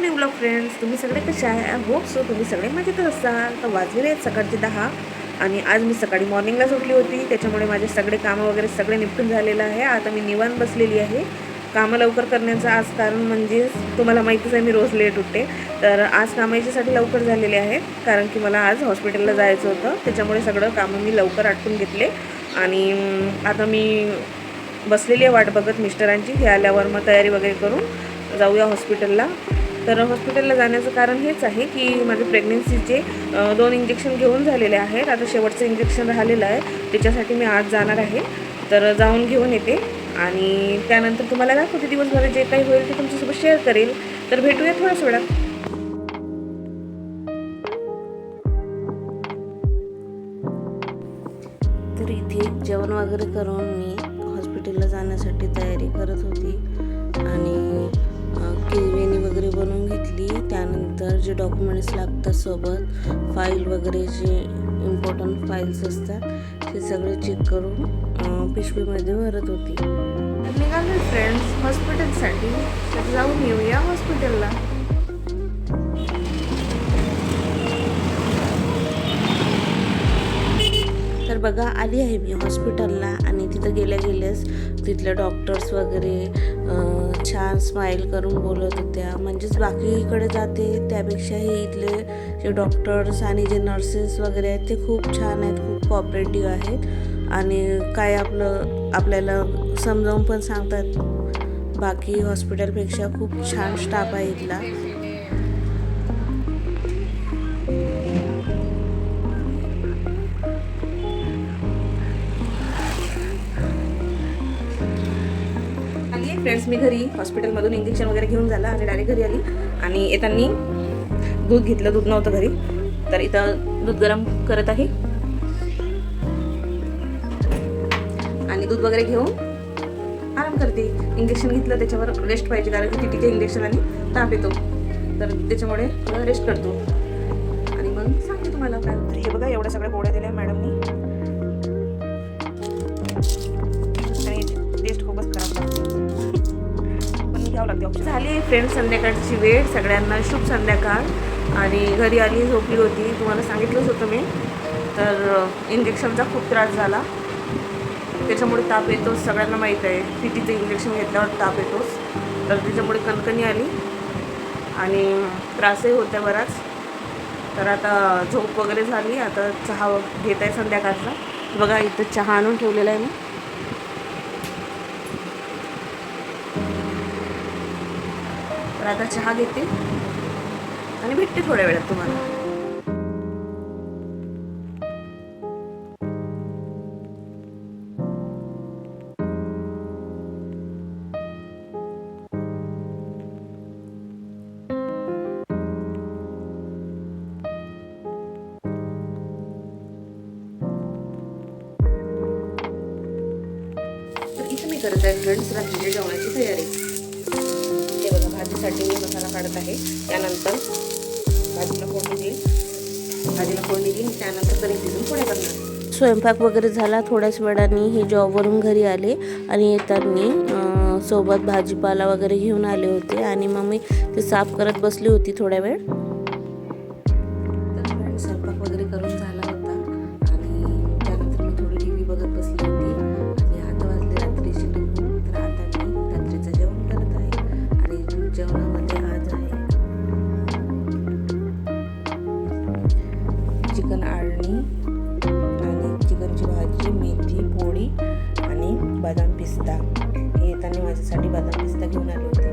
New blog friends तुम्ही सगळे कसे आहे? होप सो तुम्ही सगळे मजेतच असाल. तर वाजलेले आहेत सकाळचे दहा आणि आज मी सकाळी मॉर्निंगलाच उठली होती. त्याच्यामुळे माझे सगळे कामं वगैरे सगळे निपटून झालेलं आहे. आता मी निवांत बसलेली आहे. कामं लवकर करण्याचं आज कारण म्हणजे तुम्हाला माहितीच आहे मी रोज लेट उठते. तर आज कामं याच्यासाठी लवकर झालेले आहेत कारण की मला आज हॉस्पिटलला जायचं होतं. त्याच्यामुळे सगळं कामं मी लवकर आटपून घेतले. आणि आता मी बसलेली आहे वाट बघत मिस्टरांची. हे आल्यावर मग तयारी वगैरे करून जाऊया हॉस्पिटलला तर हॉस्पिटलला जाण्याचं कारण हेच आहे की माझे प्रेग्नेन्सीचे दोन इंजेक्शन घेऊन झालेले आहेत. आता शेवटचं इंजेक्शन राहिलेलं आहे. त्याच्यासाठी मी आज जाणार आहे. तर जाऊन घेऊन येते. आणि त्यानंतर तुम्हाला दाखवते दिवसभर जे काही होईल ते तुमच्यासोबत शेअर करेल. तर भेटूया थोड्याच वेळात. तर इथे जेवण वगैरे करून मी हॉस्पिटलला जाण्यासाठी तयारी करत होती. आणि त्यानंतर जे डॉक्युमेंट्स लागतात सोबत फाईल वगैरे जे इम्पॉर्टंट फाईल्स असतात ते सगळे चेक करून पिशवीमध्ये भरत होती. निघाले फ्रेंड्स हॉस्पिटलसाठी तर जाऊन येऊया हॉस्पिटलला बघा आली आहे मी हॉस्पिटलला आणि तिथं गेल्या गेल्यास तिथल्या डॉक्टर्स वगैरे छान स्माईल करून बोलत होत्या. म्हणजेच बाकीकडे जाते त्यापेक्षा हे इथले जे डॉक्टर्स आणि जे नर्सेस वगैरे आहेत ते खूप छान आहेत खूप कॉपरेटिव्ह आहेत. आणि काय आपलं आपल्याला समजावून पण सांगतात. बाकी हॉस्पिटलपेक्षा खूप छान स्टाफ आहे इथला. फ्रेंड्स मी घरी हॉस्पिटलमधून इंजेक्शन वगैरे घेऊन झालं आणि डायरेक्ट घरी आली. आणि येताना दूध घेतलं दूध नव्हतं घरी. तर इथं दूध गरम करत आहे. आणि दूध वगैरे घेऊन आराम करते. इंजेक्शन घेतलं त्याच्यावर रेस्ट पाहिजे कारण की तिथे इंजेक्शन आणि ताप येतो. तर त्याच्यामुळे रेस्ट करतो. आणि मग सांगते तुम्हाला. काय तर हे बघा एवढ्या सगळ्या गोळ्या दिल्या मॅडमनी. होती. झाली फ्रेंड संध्याकाळची वेळ सगळ्यांना शुभ संध्याकाळ. आणि घरी आली झोपली होती. तुम्हाला सांगितलंच होतं मी. तर इंजेक्शनचा खूप त्रास झाला. त्याच्यामुळे ताप येतोच सगळ्यांना माहीत आहे. टीटीचं इंजेक्शन घेतल्यावर ताप येतोच. तर त्याच्यामुळे कणकणी आली. आणि त्रासही होत्या बराच. तर आता झोप वगैरे झाली. आता चहा घेत आहे संध्याकाळचा. बघा इथं चहा आणून ठेवलेला आहे मी. आता चहा घेते आणि भेटते थोड्या वेळात तुम्हाला. तर मी करत आहे फ्रेंड्स रात्रीच्या जेवणाची तयारी. हे भाजीसाठी मी मसाला काढत आहे. त्यानंतर भाजीला फोडणी देईल भाजीला फोडणी देईल त्यानंतर तरी तिथून पुढे करणार. स्वयंपाक वगैरे झाला. थोड्याच वेळाने हे जॉबवरून घरी आले आणि येताना सोबत भाजीपाला वगैरे घेऊन आले होते आणि मग मी ते साफ करत बसली होती थोड्या वेळ. बदाम पिस्ता. हे येताना माझ्यासाठी बदाम पिस्ता घेऊन आले होते.